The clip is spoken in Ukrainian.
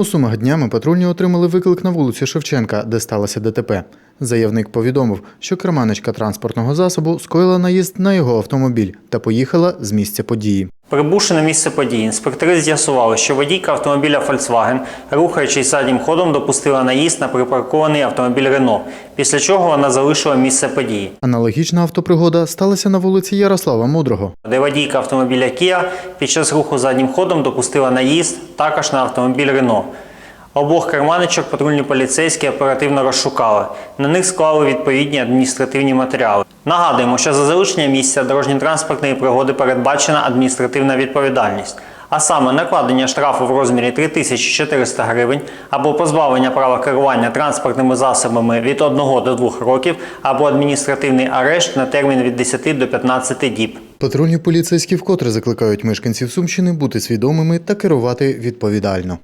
У Сумах днями патрульні отримали виклик на вулиці Шевченка, де сталося ДТП. Заявник повідомив, що керманичка транспортного засобу скоїла наїзд на його автомобіль та поїхала з місця події. Прибувши на місце події, інспектори з'ясували, що водійка автомобіля Volkswagen, рухаючись заднім ходом, допустила наїзд на припаркований автомобіль Рено, після чого вона залишила місце події, Аналогічна автопригода сталася на вулиці Ярослава Мудрого. де водійка автомобіля Kia під час руху заднім ходом допустила наїзд також на автомобіль Рено. Обох керманичок патрульні поліцейські оперативно розшукали. На них склали відповідні адміністративні матеріали. Нагадуємо, що за залишення місця дорожньо-транспортної пригоди передбачена адміністративна відповідальність, а саме накладення штрафу в розмірі 3400 гривень або позбавлення права керування транспортними засобами від 1 до 2 років, або адміністративний арешт на термін від 10 до 15 діб. Патрульні поліцейські вкотре закликають мешканців Сумщини бути свідомими та керувати відповідально.